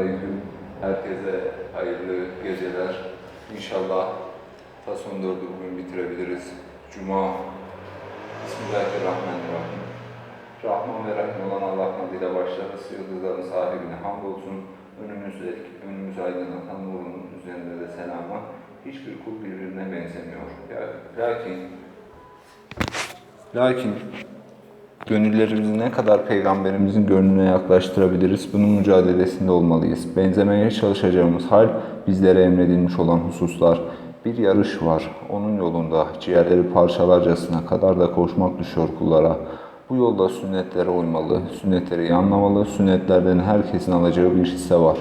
aleyküm. Herkese hayırlı geceler. İnşallah ta son dördü bugün bitirebiliriz. Cuma. Bismillahirrahmanirrahim. Rahman ve Rahim olan Allah adıyla başlarız. Yıldızların sahibine hamdolsun. Önümüzde, önümüzü aydınlatan nurun üzerinde de selama. Hiçbir kul birbirine benzemiyor. Ya, lakin Lakin gönüllerimizi ne kadar peygamberimizin gönlüne yaklaştırabiliriz bunun mücadelesinde olmalıyız. Benzemeye çalışacağımız hal bizlere emredilmiş olan hususlar. Bir yarış var. Onun yolunda ciğerleri parçalarcasına kadar da koşmak düşüyor kullara. Bu yolda sünnetlere uymalı, sünnetleri iyi anlamalı, sünnetlerden herkesin alacağı bir hisse var.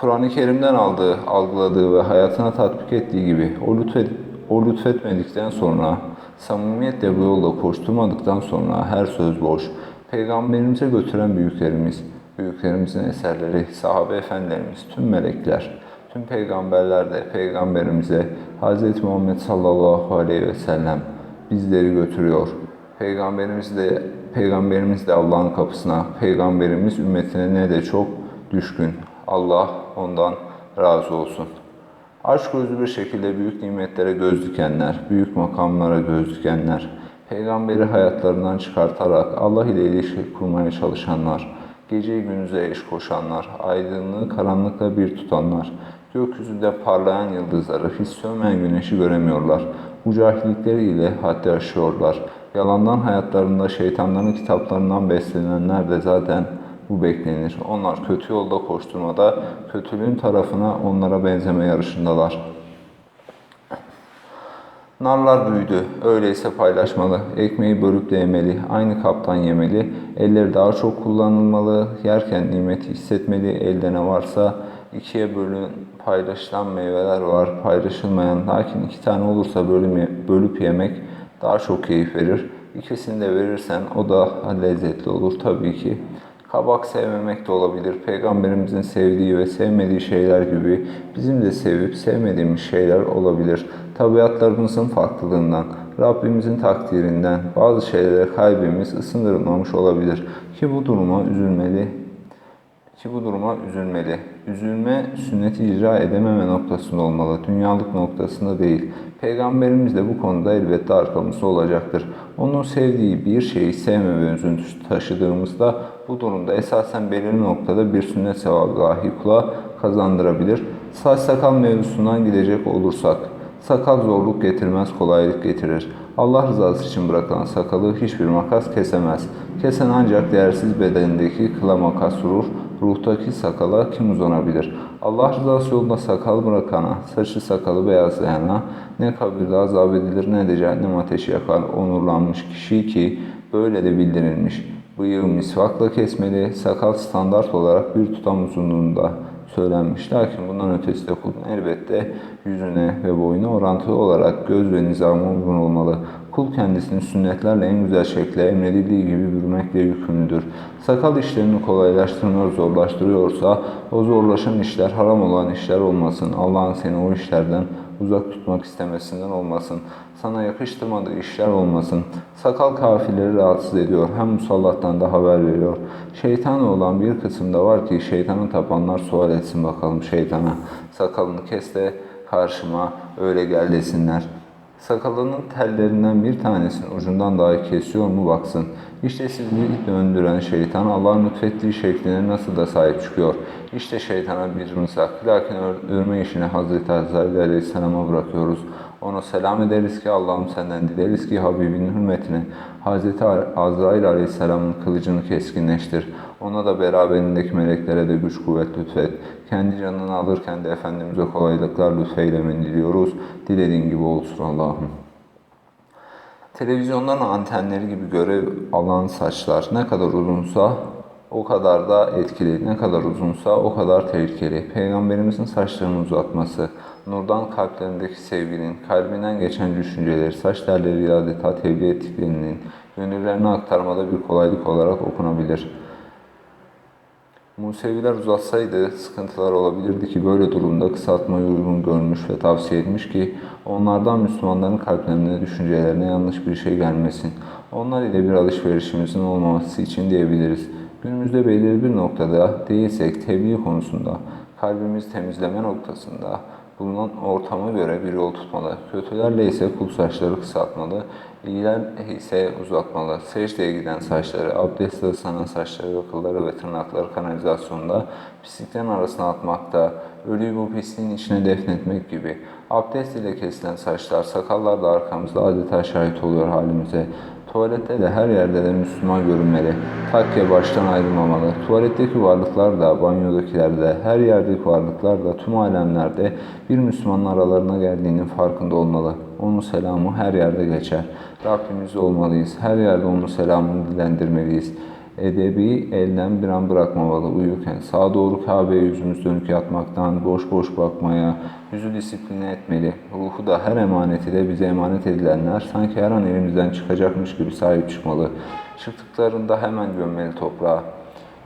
Kur'an-ı Kerim'den aldığı, algıladığı ve hayatına tatbik ettiği gibi o, lütfet, o lütfetmedikten sonra, samimiyetle bu yolda koşturmadıktan sonra her söz boş. Peygamberimize götüren büyüklerimiz, büyüklerimizin eserleri, sahabe efendilerimiz, tüm melekler, tüm peygamberler de peygamberimize Hz. Muhammed sallallahu aleyhi ve sellem bizleri götürüyor. Peygamberimiz de Peygamberimiz de Allah'ın kapısına, Peygamberimiz ümmetine ne de çok düşkün. Allah ondan razı olsun. Aşk gözlü bir şekilde büyük nimetlere göz dikenler, büyük makamlara göz dikenler, peygamberi hayatlarından çıkartarak Allah ile ilişki kurmaya çalışanlar, geceyi gündüze eş koşanlar, aydınlığı karanlıkla bir tutanlar, gökyüzünde parlayan yıldızları, hiç sönmeyen güneşi göremiyorlar. Bu cahillikleriyle haddi aşıyorlar. Yalandan hayatlarında şeytanların kitaplarından beslenenler de zaten bu beklenir. Onlar kötü yolda koşturmada, kötülüğün tarafına onlara benzeme yarışındalar. Narlar büyüdü, öyleyse paylaşmalı, ekmeği bölüp de yemeli, aynı kaptan yemeli, elleri daha çok kullanılmalı, yerken nimeti hissetmeli, elde ne varsa ikiye bölün, paylaşılan meyveler var, paylaşılmayan, lakin iki tane olursa bölüm, bölüp yemek daha çok keyif verir. İkisini de verirsen o da lezzetli olur tabii ki. Kabak sevmemek de olabilir. Peygamberimizin sevdiği ve sevmediği şeyler gibi bizim de sevip sevmediğimiz şeyler olabilir. Tabiatlarımızın farklılığından, Rabbimizin takdirinden bazı şeylere kalbimiz ısındırılmamış olabilir. Ki bu duruma üzülmeli, ki bu duruma üzülmeli. Üzülme sünneti icra edememe noktasında olmalı, dünyalık noktasında değil. Peygamberimiz de bu konuda elbette arkamızda olacaktır. Onun sevdiği bir şeyi sevmeme üzüntüsü taşıdığımızda bu durumda esasen belirli noktada bir sünnet sevabı dahi kula kazandırabilir. Saç sakal mevzusundan gidecek olursak, sakal zorluk getirmez, kolaylık getirir. Allah rızası için bırakılan sakalı hiçbir makas kesemez. Kesen ancak değersiz bedenindeki kıla makas vurur, ruhtaki sakala kim uzanabilir? Allah rızası yolunda sakal bırakana, saçı sakalı beyazlayana ne kabirde azap edilir ne de cehennem ateşi yakar onurlanmış kişi ki böyle de bildirilmiş. Bıyığı misvakla kesmeli, sakal standart olarak bir tutam uzunluğunda söylenmiş. Lakin bundan ötesi de kulun elbette yüzüne ve boyuna orantılı olarak göz ve nizama uygun olmalı. Kul kendisini sünnetlerle en güzel şekilde emredildiği gibi yürümekle yükümlüdür. Sakal işlerini kolaylaştırmıyor, zorlaştırıyorsa o zorlaşan işler haram olan işler olmasın. Allah'ın seni o işlerden uzak tutmak istemesinden olmasın. Sana yakıştırmadığı işler olmasın. Sakal kafirleri rahatsız ediyor. Hem musallattan da haber veriyor. Şeytan olan bir kısımda var ki şeytanı tapanlar sual etsin bakalım şeytana. Sakalını kes de karşıma öyle gel desinler. Sakalının tellerinden bir tanesinin ucundan dahi kesiyor mu baksın. İşte sizi döndüren şeytan Allah'ın lütfettiği şekline nasıl da sahip çıkıyor. İşte şeytana bir mızrak. Lakin öldürme işini Hazreti Azrail Aleyhisselam'a bırakıyoruz. Ona selam ederiz ki Allah'ım senden dileriz ki Habibinin hürmetine Hazreti Azrail Aleyhisselam'ın kılıcını keskinleştir. Ona da beraberindeki meleklere de güç kuvvet lütfet. Kendi canını alırken de Efendimiz'e kolaylıklar lütfeylemeni diliyoruz. Dilediğin gibi olsun Allah'ım. Televizyonların antenleri gibi görev alan saçlar ne kadar uzunsa o kadar da etkili, ne kadar uzunsa o kadar tehlikeli. Peygamberimizin saçlarını uzatması, nurdan kalplerindeki sevginin, kalbinden geçen düşünceleri, saç telleriyle adeta tebliğ ettiklerinin gönüllerine aktarmada bir kolaylık olarak okunabilir. Museviler uzatsaydı sıkıntılar olabilirdi ki böyle durumda kısaltmayı uygun görmüş ve tavsiye etmiş ki onlardan Müslümanların kalplerine, düşüncelerine yanlış bir şey gelmesin. Onlar ile bir alışverişimizin olmaması için diyebiliriz. Günümüzde belirli bir noktada değilsek tebliğ konusunda, kalbimiz temizleme noktasında bulunan ortama göre bir yol tutmalı. Kötülerle ise kul saçları kısaltmalı, iyiler ise uzatmalı. Secdeye giden saçları, abdestle ıslanan saçları ve kılları ve tırnakları kanalizasyonda pisliklerin arasına atmakta, ölüyü bu pisliğin içine defnetmek gibi. Abdest ile kesilen saçlar, sakallar da arkamızda adeta şahit oluyor halimize. Tuvalette de her yerde de Müslüman görünmeli. Takke baştan ayrılmamalı. Tuvaletteki varlıklar da, banyodakiler de, her yerdeki varlıklar da tüm alemlerde bir Müslümanın aralarına geldiğinin farkında olmalı. Onun selamı her yerde geçer. Rabbimiz olmalıyız. Her yerde onun selamını dilendirmeliyiz. Edebi elden bir an bırakmamalı uyurken. Sağa doğru Kabe'ye yüzümüz dönük yatmaktan, boş boş bakmaya, yüzü disipline etmeli. Ruhu da her emaneti de bize emanet edilenler sanki her an elimizden çıkacakmış gibi sahip çıkmalı. Çıktıklarında hemen gömmeli toprağa.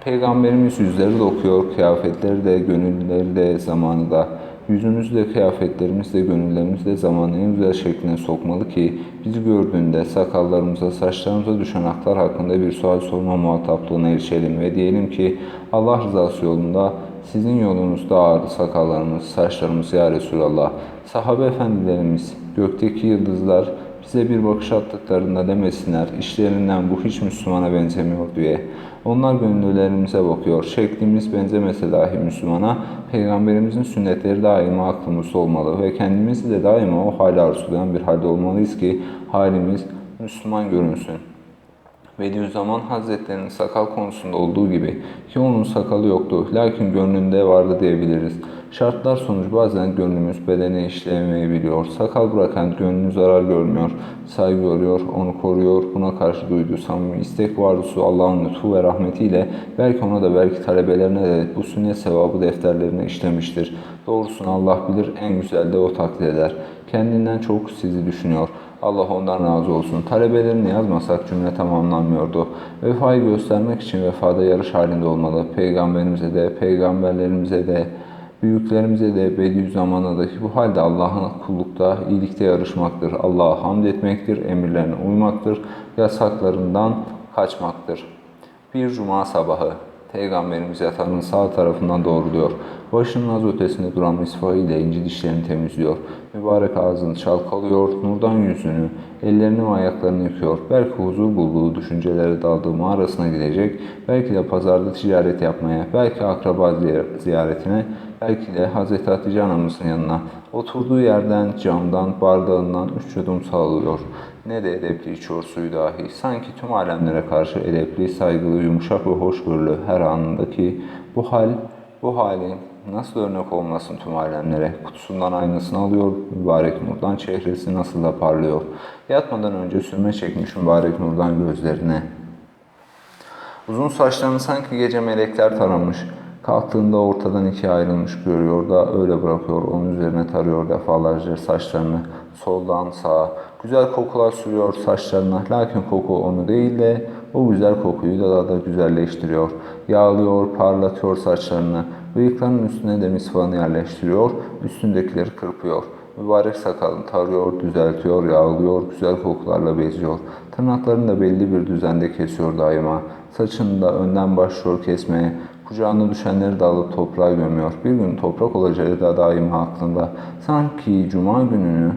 Peygamberimiz yüzleri de okuyor, kıyafetleri de, gönülleri de, zamanı da. Yüzümüzü de, kıyafetlerimiz de, gönüllerimiz de zamanı en güzel şekline sokmalı ki bizi gördüğünde sakallarımıza, saçlarımıza düşen aklar hakkında bir sual sorma muhataplığına erişelim ve diyelim ki Allah rızası yolunda sizin yolunuzda ağırdı sakallarımız, saçlarımız ya Resulallah. Sahabe efendilerimiz, gökteki yıldızlar bize bir bakış attıklarında demesinler işlerinden bu hiç Müslümana benzemiyor diye. Onlar gönüllerimize bakıyor. Şeklimiz benzemese dahi Müslümana, Peygamberimizin sünnetleri daima aklımızda olmalı ve kendimizi de daima o hale arzulayan bir halde olmalıyız ki halimiz Müslüman görünsün. Bediüzzaman Hazretleri'nin sakal konusunda olduğu gibi ki onun sakalı yoktu lakin gönlünde vardı diyebiliriz. Şartlar sonucu bazen gönlümüz bedene işleyemeyebiliyor. Sakal bırakan gönlünü zarar görmüyor, saygı görüyor, onu koruyor. Buna karşı duyduğu samimi istek ve arzusu Allah'ın lütfu ve rahmetiyle belki ona da belki talebelerine de bu sünnet sevabı defterlerine işlemiştir. Doğrusunu Allah bilir, en güzel de o taklit eder. Kendinden çok sizi düşünüyor. Allah ondan razı olsun. Talebelerini yazmasak cümle tamamlanmıyordu. Vefayı göstermek için vefada yarış halinde olmalı. Peygamberimize de, peygamberlerimize de, büyüklerimize de Bediüzzaman'daki bu halde Allah'ın kullukta, iyilikte yarışmaktır. Allah'a hamd etmektir, emirlerine uymaktır, yasaklarından kaçmaktır. Bir cuma sabahı Peygamberimiz yatağının sağ tarafından doğruluyor. Başının az ötesinde duran misvahı ile inci dişlerini temizliyor. Mübarek ağzını çalkalıyor, nurdan yüzünü, ellerini ve ayaklarını yıkıyor. Belki huzur bulduğu düşüncelere daldığı mağarasına gidecek, belki de pazarda ticaret yapmaya, belki akraba ziyaretine, belki de Hz. Hatice anamızın yanına. Oturduğu yerden, camdan, bardağından üç yudum sağlıyor. Ne de edepli içiyor suyu dahi. Sanki tüm alemlere karşı edepli, saygılı, yumuşak ve hoşgörülü her anındaki bu hal, bu halin nasıl örnek olmasın tüm alemlere? Kutusundan aynasını alıyor, mübarek nurdan çehresi nasıl da parlıyor. Yatmadan önce sürme çekmiş mübarek nurdan gözlerine. Uzun saçlarını sanki gece melekler taramış. Kalktığında ortadan ikiye ayrılmış görüyor da öyle bırakıyor. Onun üzerine tarıyor defalarca saçlarını soldan sağa. Güzel kokular sürüyor saçlarına. Lakin koku onu değil de o güzel kokuyu da daha da güzelleştiriyor. Yağlıyor, parlatıyor saçlarını. Bıyıklarının üstüne de misvanı yerleştiriyor. Üstündekileri kırpıyor. Mübarek sakalını tarıyor, düzeltiyor, yağlıyor, güzel kokularla beziyor. Tırnaklarını da belli bir düzende kesiyor daima. Saçını da önden başlıyor kesmeye. Kucağına düşenleri de toprağa gömüyor. Bir gün toprak olacağı da daima aklında. Sanki cuma gününü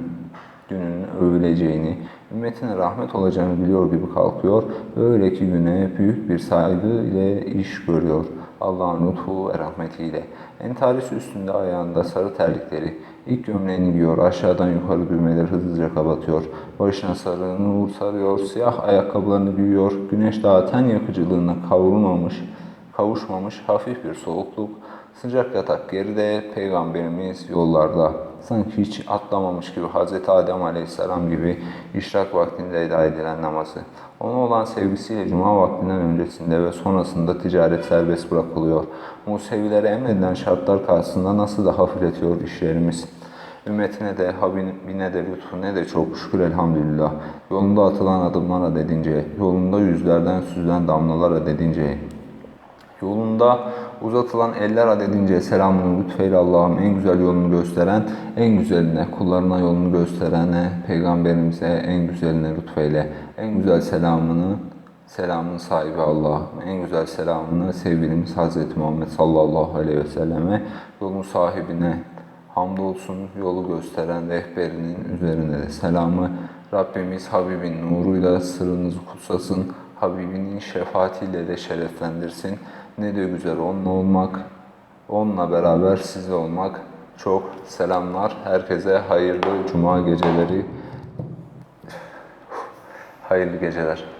gününün övüleceğini, ümmetine rahmet olacağını biliyor gibi kalkıyor öyle ki güne büyük bir saygı ile iş görüyor. Allah'ın lütfu ve rahmetiyle. Entarisi üstünde ayağında sarı terlikleri, ilk gömleğini giyiyor, aşağıdan yukarı düğmeleri hızlıca kapatıyor. Başına sarı nur sarıyor, siyah ayakkabılarını giyiyor, güneş daha ten yakıcılığına kavrulmamış, kavuşmamış hafif bir soğukluk, sıcak yatak geride, peygamberimiz yollarda. Sanki hiç atlamamış gibi Hz. Adem Aleyhisselam gibi işrak vaktinde eda edilen namazı. Ona olan sevgisiyle cuma vaktinden öncesinde ve sonrasında ticaret serbest bırakılıyor. Musevilere emredilen şartlar karşısında nasıl da hafifletiyor işlerimiz. Ümmetine de, Habibine de lütfu ne de çok şükür elhamdülillah. Yolunda atılan adımlara dedince, yolunda yüzlerden süzülen damlalara dedince, Yolunda uzatılan eller adedince selamını lütfeyle Allah'ım en güzel yolunu gösteren, en güzeline, kullarına yolunu gösterene, peygamberimize en güzeline lütfeyle, en güzel selamını Selamın sahibi Allah. En güzel selamını sevgilimiz Hazreti Muhammed sallallahu aleyhi ve selleme, yolun sahibine hamdolsun yolu gösteren rehberinin üzerine de selamı. Rabbimiz Habibin nuruyla sırrınızı kutsasın. Habibinin şefaatiyle de şereflendirsin. Ne de güzel onunla olmak, onunla beraber sizle olmak. Çok selamlar. Herkese hayırlı cuma geceleri. Hayırlı geceler.